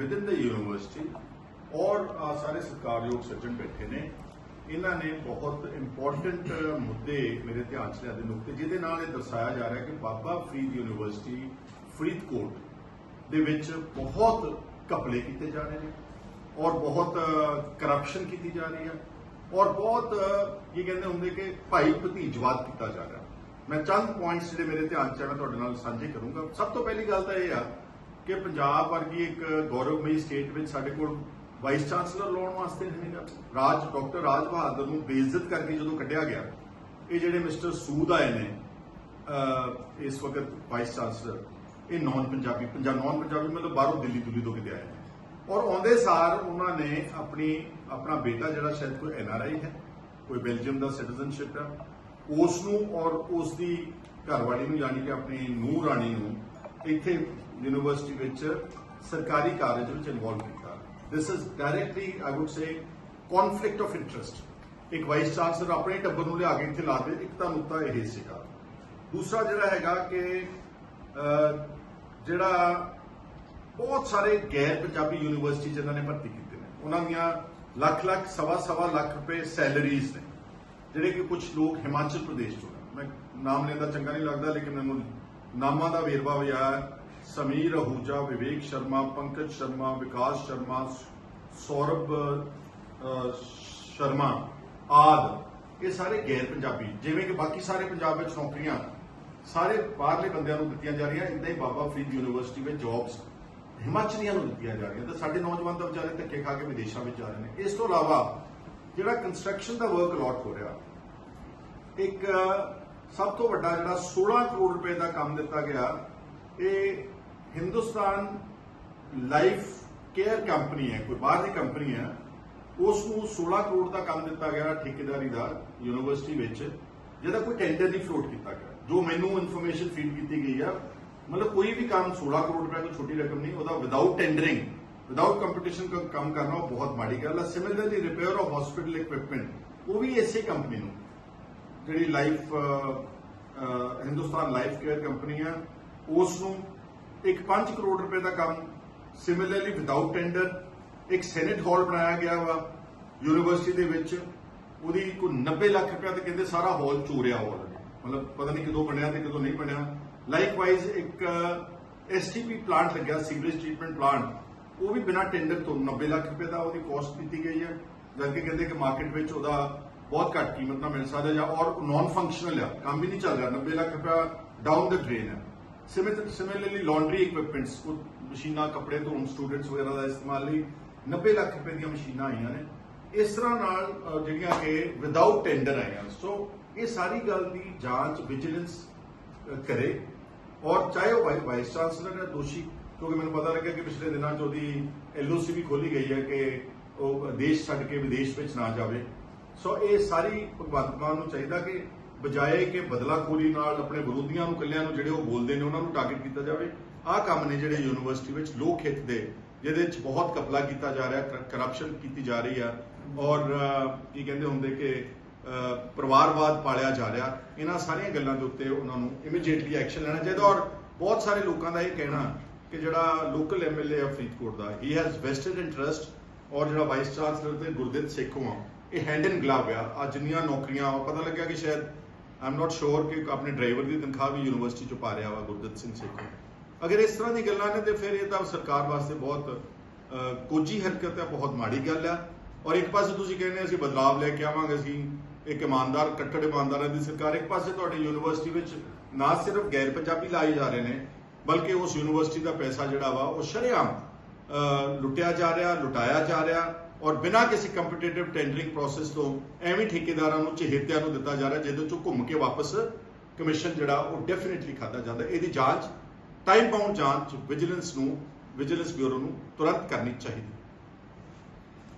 Within ਦ university ਔਰ ਸਾਰੇ ਸਰਕਾਰਯੋਗ ਸੱਜਣ ਬੈਠੇ ਨੇ ਇਹਨਾਂ ਨੇ ਬਹੁਤ ਇੰਪੋਰਟੈਂਟ ਮੁੱਦੇ ਮੇਰੇ ਧਿਆਨ 'ਚ ਲਿਆਦੇ ਨੁਕਤੇ ਜਿਹਦੇ ਨਾਲ ਇਹ ਦਰਸਾਇਆ ਜਾ ਰਿਹਾ ਕਿ ਬਾਬਾ ਫਰੀਦ ਯੂਨੀਵਰਸਿਟੀ ਫਰੀਦਕੋਟ ਦੇ ਵਿੱਚ ਬਹੁਤ ਘਪਲੇ ਕੀਤੇ ਜਾ ਰਹੇ ਨੇ ਔਰ ਬਹੁਤ ਕਰਪਸ਼ਨ ਕੀਤੀ ਜਾ ਰਹੀ ਹੈ ਔਰ ਬਹੁਤ ਅਹ, ਕੀ ਕਹਿੰਦੇ ਹੁੰਦੇ ਕਿ ਭਾਈ ਭਤੀਜਵਾਦ ਕੀਤਾ ਜਾ ਰਿਹਾ ਮੈਂ ਚੰਦ ਪੁਆਇੰਟਸ ਜਿਹੜੇ ਮੇਰੇ ਧਿਆਨ 'ਚ ਆ ਮੈਂ ਤੁਹਾਡੇ ਨਾਲ ਸਾਂਝੇ ਕਰੂੰਗਾ ਸਭ ਤੋਂ ਪਹਿਲੀ ਗੱਲ ਤਾਂ ਇਹ ਆ ਕਿ ਪੰਜਾਬ ਵਰਗੀ ਇੱਕ ਗੌਰਵਮਈ ਸਟੇਟ ਵਿੱਚ ਸਾਡੇ ਕੋਲ ਵਾਈਸ ਚਾਂਸਲਰ ਲਾਉਣ ਵਾਸਤੇ ਹੈਗਾ। ਰਾਜ ਡਾਕਟਰ ਰਾਜ ਬਹਾਦਰ ਨੂੰ ਬੇਇੱਜ਼ਤ ਕਰਕੇ ਜਦੋਂ ਕੱਢਿਆ ਗਿਆ, ਇਹ ਜਿਹੜੇ ਮਿਸਟਰ ਸੂਦ ਆਏ ਨੇ ਇਸ ਵਕਤ ਵਾਈਸ ਚਾਂਸਲਰ ਇਹ ਨਾਨ ਪੰਜਾਬੀ ਪੰਜਾਬ ਨਾਨ ਪੰਜਾਬੀ ਮਤਲਬ ਬਾਹਰੋਂ ਦਿੱਲੀ ਦਿੱਲੀ ਤੋਂ ਕਿਤੇ ਆਏ ਔਰ ਆਉਂਦੇ ਸਾਰ ਉਹਨਾਂ ਨੇ ਆਪਣੀ, ਆਪਣਾ ਬੇਟਾ ਜਿਹੜਾ ਸ਼ਾਇਦ ਕੋਈ ਐਨਆਰਆਈ ਹੈ, ਕੋਈ ਬੈਲਜੀਅਮ ਦਾ ਸਿਟੀਜ਼ਨਸ਼ਿਪ ਹੈ ਉਸ ਨੂੰ ਔਰ ਉਸ ਦੀ ਘਰਵਾਲੀ ਨੂੰ, ਯਾਨੀ ਕਿ ਆਪਣੀ ਨੂੰਹ ਰਾਣੀ ਨੂੰ ਇੱਥੇ ਯੂਨੀਵਰਸਿਟੀ ਵਿੱਚ ਸਰਕਾਰੀ ਕਾਰਜ ਵਿੱਚ ਇਨਵੋਲਵ ਕੀਤਾ। This is directly I would say conflict of interest ਇੱਕ ਵਾਈਸ ਚਾਂਸਲਰ ਆਪਣੇ ਟੱਬਰ ਨੂੰ ਲਿਆ ਕੇ ਇੱਥੇ ਲਾ ਦੇ ਇੱਕ ਤਾਂ ਨੁਕਤਾ ਇਹ ਸੀਗਾ। ਦੂਸਰਾ ਜਿਹੜਾ ਹੈਗਾ ਕਿ ਜਿਹੜਾ ਬਹੁਤ ਸਾਰੇ ਗੈਰ ਪੰਜਾਬੀ ਯੂਨੀਵਰਸਿਟੀ ਜਿਨ੍ਹਾਂ ਨੇ ਭਰਤੀ ਕੀਤੇ ਨੇ, ਉਹਨਾਂ ਦੀਆਂ ਲੱਖ ਲੱਖ, ਸਵਾ ਸਵਾ ਲੱਖ ਰੁਪਏ ਸੈਲਰੀਜ਼ ਨੇ, ਜਿਹੜੇ ਕਿ ਕੁਝ ਲੋਕ ਹਿਮਾਚਲ ਪ੍ਰਦੇਸ਼ ਤੋਂ ਨੇ। ਮੈਂ ਨਾਮ ਲੈਂਦਾ ਚੰਗਾ ਨਹੀਂ ਲੱਗਦਾ, ਲੇਕਿਨ ਮੈਨੂੰ ਨਾਮਾਂ ਦਾ ਵੇਰਵਾ ਵੀ ਆਇਆ। ਸਮੀਰ ਅਹੂਜਾ, ਵਿਵੇਕ ਸ਼ਰਮਾ, ਪੰਕਜ ਸ਼ਰਮਾ, ਵਿਕਾਸ ਸ਼ਰਮਾ, ਸੌਰਭ ਸ਼ਰਮਾ ਆਦ। ਇਹ ਸਾਰੇ ਗੈਰ ਪੰਜਾਬੀ। ਜਿਵੇਂ ਕਿ ਬਾਕੀ ਸਾਰੇ ਪੰਜਾਬ ਵਿੱਚ ਨੌਕਰੀਆਂ ਸਾਰੇ ਬਾਹਰਲੇ ਬੰਦਿਆਂ ਨੂੰ ਦਿੱਤੀਆਂ ਜਾ ਰਹੀਆਂ। ਇਦਾਂ ਹੀ ਬਾਬਾ ਫਰੀਦ ਯੂਨੀਵਰਸਿਟੀ ਵਿੱਚ ਜੌਬਸ ਹਿਮਾਚਲੀਆਂ ਨੂੰ ਦਿੱਤੀਆਂ ਜਾ ਰਹੀਆਂ। ਤਾਂ ਸਾਡੇ ਨੌਜਵਾਨ ਤਾਂ ਵਿਚਾਰੇ ਧੱਕੇ ਖਾ ਕੇ ਵਿਦੇਸ਼ਾਂ ਵਿੱਚ ਜਾ ਰਹੇ ਨੇ। ਇਸ ਤੋਂ ਇਲਾਵਾ ਜਿਹੜਾ ਕੰਸਟਰਕਸ਼ਨ ਦਾ ਵਰਕ ਅਲਾਟ ਹੋ ਰਿਹਾ, ਇੱਕ ਸਭ ਤੋਂ ਵੱਡਾ ਜਿਹੜਾ 16 ਕਰੋੜ ਰੁਪਏ ਦਾ ਕੰਮ ਦਿੱਤਾ ਗਿਆ, ਇਹ ਹਿੰਦੁਸਤਾਨ ਲਾਈਫ ਕੇਅਰ ਕੰਪਨੀ ਹੈ, ਕੋਈ ਬਾਹਰ ਦੀ ਕੰਪਨੀ ਹੈ ਉਸ ਨੂੰ 16 ਕਰੋੜ ਦਾ ਕੰਮ ਦਿੱਤਾ ਗਿਆ ਠੇਕੇਦਾਰੀ ਦਾ, ਯੂਨੀਵਰਸਿਟੀ ਵਿੱਚ, ਜਿਹਦਾ ਕੋਈ ਟੈਂਡਰ ਨਹੀਂ ਫਲੋਟ ਕੀਤਾ ਗਿਆ। ਜੋ ਮੈਨੂੰ ਇਨਫੋਰਮੇਸ਼ਨ ਫੀਡ ਕੀਤੀ ਗਈ ਆ, ਮਤਲਬ ਕੋਈ ਵੀ ਕੰਮ 16 ਕਰੋੜ ਰੁਪਏ ਤੋਂ ਛੋਟੀ ਰਕਮ ਨਹੀਂ, ਉਹਦਾ ਵਿਦਆਊਟ ਟੈਂਡਰਿੰਗ ਵਿਦਆਊਟ ਕੰਪੀਟੀਸ਼ਨ ਕੰਮ ਕਰਨਾ ਉਹ ਬਹੁਤ ਮਾੜੀ ਗੱਲ ਹੈ similarly repair of hospital equipment ਉਹ ਵੀ ਇਸੇ ਕੰਪਨੀ ਨੂੰ। ਜਿਹੜੀ life Hindustan life care company ਆ ਉਸ ਨੂੰ ਇੱਕ 5 ਕਰੋੜ ਰੁਪਏ ਦਾ ਕੰਮ ਸਿਮਿਲਰਲੀ ਵਿਦਆਊਟ ਟੈਂਡਰ ਇੱਕ ਸੈਨੇਟ ਹਾਲ ਬਣਾਇਆ ਗਿਆ ਵਾ ਯੂਨੀਵਰਸਿਟੀ ਦੇ ਵਿੱਚ। ਉਹਦੀ ਕੋਈ 90 ਲੱਖ ਰੁਪਏ ਤੇ ਕਹਿੰਦੇ ਸਾਰਾ ਹਾਲ ਚੋਰਿਆ ਹਾਲ ਮਤਲਬ ਪਤਾ ਨਹੀਂ ਕਦੋਂ ਬਣਿਆ ਤੇ ਕਦੋਂ ਨਹੀਂ ਬਣਿਆ। ਲਾਈਕਵਾਈਜ਼ ਇੱਕ ਐਸਟੀਪੀ ਪਲਾਂਟ ਲੱਗਿਆ ਸੀਵਰੇਜ ਟ੍ਰੀਟਮੈਂਟ ਪਲਾਂਟ ਉਹ ਵੀ ਬਿਨਾਂ ਟੈਂਡਰ ਤੋਂ 90 ਲੱਖ ਰੁਪਏ ਦਾ ਉਹਦੀ ਕਾਸਟ ਕੀਤੀ ਗਈ ਹੈ। ਜਦਕਿ ਕਹਿੰਦੇ ਕਿ ਮਾਰਕੀਟ ਵਿੱਚ ਉਹਦਾ ਬਹੁਤ ਘੱਟ ਕੀਮਤ ਨਾਲ ਮਿਲ ਸਕਦਾ ਜਾਂ ਔਰ ਨਾਨ ਫੰਕਸ਼ਨਲ ਆ। ਕੰਮ ਵੀ ਨਹੀਂ ਚੱਲ ਰਿਹਾ। 90 ਲੱਖ ਰੁਪਏ ਡਾਊਨ ਦ ਡਰੇਨ ਹੈ ਸਿਮਿਲਰਲੀ ਲਾਂਡਰੀ ਇਕਵਿਪਮੈਂਟਸ ਉਹ ਮਸ਼ੀਨਾਂ, ਕੱਪੜੇ ਧੋਣ ਸਟੂਡੈਂਟਸ ਵਗੈਰਾ ਦਾ ਇਸਤੇਮਾਲ ਲਈ 90 ਲੱਖ ਰੁਪਏ ਦੀਆਂ ਮਸ਼ੀਨਾਂ ਆਈਆਂ ਨੇ। ਇਸ ਤਰ੍ਹਾਂ ਨਾਲ ਜਿਹੜੀਆਂ ਕਿ ਵਿਦਆਊਟ ਟੈਂਡਰ ਆਈਆਂ। ਸੋ ਇਹ ਸਾਰੀ ਗੱਲ ਦੀ ਜਾਂਚ ਵਿਜੀਲੈਂਸ ਕਰੇ। ਔਰ ਚਾਹੇ ਉਹ ਵਾਈਸ ਚਾਂਸਲਰ ਹੈ ਦੋਸ਼ੀ, ਕਿਉਂਕਿ ਮੈਨੂੰ ਪਤਾ ਲੱਗਿਆ ਕਿ ਪਿਛਲੇ ਦਿਨਾਂ 'ਚ ਉਹਦੀ ਐਲਓਸੀ ਵੀ ਖੋਲੀ ਗਈ ਹੈ ਕਿ ਉਹ ਦੇਸ਼ ਛੱਡ ਕੇ ਵਿਦੇਸ਼ ਵਿੱਚ ਨਾ ਜਾਵੇ। ਸੋ ਇਹ ਸਾਰੀ ਭਗਵੰਤ ਮਾਨ ਨੂੰ ਚਾਹੀਦਾ ਕਿ ਬਜਾਏ ਕਿ ਬਦਲਾਖੋਰੀ ਨਾਲ ਆਪਣੇ ਵਿਰੋਧੀਆਂ ਨੂੰ, ਕੱਲਿਆਂ ਨੂੰ ਜਿਹੜੇ ਉਹ ਬੋਲਦੇ ਨੇ, ਉਹਨਾਂ ਨੂੰ ਟਾਰਗੇਟ ਕੀਤਾ ਜਾਵੇ, ਆਹ ਕੰਮ ਨੇ ਜਿਹੜੇ ਯੂਨੀਵਰਸਿਟੀ ਵਿੱਚ ਲੋਕ ਹਿੱਤ ਦੇ, ਜਿਹਦੇ ਵਿੱਚ ਬਹੁਤ ਕਪਲਾ ਕੀਤਾ ਜਾ ਰਿਹਾ ਕਰਪਸ਼ਨ ਕੀਤੀ ਜਾ ਰਹੀ ਆ, ਔਰ ਕੀ ਕਹਿੰਦੇ ਹੁੰਦੇ ਕਿ ਪਰਿਵਾਰਵਾਦ ਪਾਲਿਆ ਜਾ ਰਿਹਾ, ਇਹਨਾਂ ਸਾਰੀਆਂ ਗੱਲਾਂ ਦੇ ਉੱਤੇ ਉਹਨਾਂ ਨੂੰ ਇਮੀਡੀਏਟਲੀ ਐਕਸ਼ਨ ਲੈਣਾ ਚਾਹੀਦਾ, ਔਰ ਬਹੁਤ ਸਾਰੇ ਲੋਕਾਂ ਦਾ ਇਹ ਕਹਿਣਾ ਕਿ ਜਿਹੜਾ ਲੋਕਲ ਐਮਐਲਏ ਆ ਫਰੀਦਕੋਟ ਦਾ ਹੀ ਹੈਜ਼ ਵੈਸਟਡ ਇੰਟਰਸਟ ਔਰ ਜਿਹੜਾ ਵਾਈਸ ਚਾਂਸਲਰ ਤੇ ਗੁਰਦਿੱਤ ਸੇਖੋਂ ਆ, ਇਹ ਹੈਂਡ ਇਨ ਗਲਵ ਆ ਅੱਜ ਜਿੰਨੀਆਂ ਨੌਕਰੀਆਂ ਪਤਾ ਲੱਗਿਆ ਕਿ ਸ਼ਾਇਦ ਆਮ ਨਾਟ ਸ਼ੋਰ ਕਿ ਆਪਣੇ ਡਰਾਈਵਰ ਦੀ ਤਨਖਾਹ ਵੀ ਯੂਨੀਵਰਸਿਟੀ ਚੋਂ ਪਾ ਰਿਹਾ ਵਾ ਗੁਰਦਿੱਤ ਸਿੰਘ ਸੇਖੋਂ। ਅਗਰ ਇਸ ਤਰ੍ਹਾਂ ਦੀ ਗੱਲਾਂ ਨੇ ਤੇ ਫਿਰ ਇਹ ਤਾਂ ਸਰਕਾਰ ਵਾਸਤੇ ਬਹੁਤ ਅਹ, ਕੋਝੀ ਹਰਕਤ ਹੈ ਬਹੁਤ ਮਾੜੀ ਗੱਲ ਆ ਔਰ ਇੱਕ ਪਾਸੇ ਤੁਸੀਂ ਕਹਿੰਦੇ ਅਸੀਂ ਬਦਲਾਵ ਲੈ ਕੇ ਆਵਾਂਗੇ ਅਸੀਂ ਇੱਕ ਇਮਾਨਦਾਰ ਕੱਟੜ ਇਮਾਨਦਾਰਾਂ ਦੀ ਸਰਕਾਰ। ਇੱਕ ਪਾਸੇ ਤੁਹਾਡੀ ਯੂਨੀਵਰਸਿਟੀ ਵਿੱਚ ਨਾ ਸਿਰਫ ਗੈਰ ਪੰਜਾਬੀ ਲਾਏ ਜਾ ਰਹੇ ਨੇ ਬਲਕਿ ਉਸ ਯੂਨੀਵਰਸਿਟੀ ਦਾ ਪੈਸਾ ਜਿਹੜਾ ਵਾ ਉਹ ਸ਼ਰੇਆਮ ਲੁੱਟਿਆ ਜਾ ਰਿਹਾ, ਲੁਟਾਇਆ ਜਾ ਰਿਹਾ ਔਰ ਬਿਨਾਂ ਕਿਸੇ ਕੰਪੀਟੀਟਿਵ ਟੈਂਡਰਿੰਗ ਪ੍ਰੋਸੈਸ ਤੋਂ ਐਵੇਂ ਠੇਕੇਦਾਰਾਂ ਨੂੰ, ਚਹੇਤਿਆਂ ਨੂੰ ਦਿੱਤਾ ਜਾ ਰਿਹਾ ਜਿਹਦੇ ਚੋਂ ਘੁੰਮ ਕੇ ਵਾਪਸ ਕਮਿਸ਼ਨ ਜਿਹੜਾ ਉਹ ਡੈਫੀਨਿਟਲੀ ਖਾਦਾ ਜਾਂਦਾ। ਇਹਦੀ ਜਾਂਚ ਟਾਈਮ ਬਾਉਂਡ ਜਾਂਚ ਵਿਜੀਲੈਂਸ ਨੂੰ ਵਿਜੀਲੈਂਸ ਬਿਊਰੋ ਨੂੰ ਤੁਰੰਤ ਕਰਨੀ ਚਾਹੀਦੀ।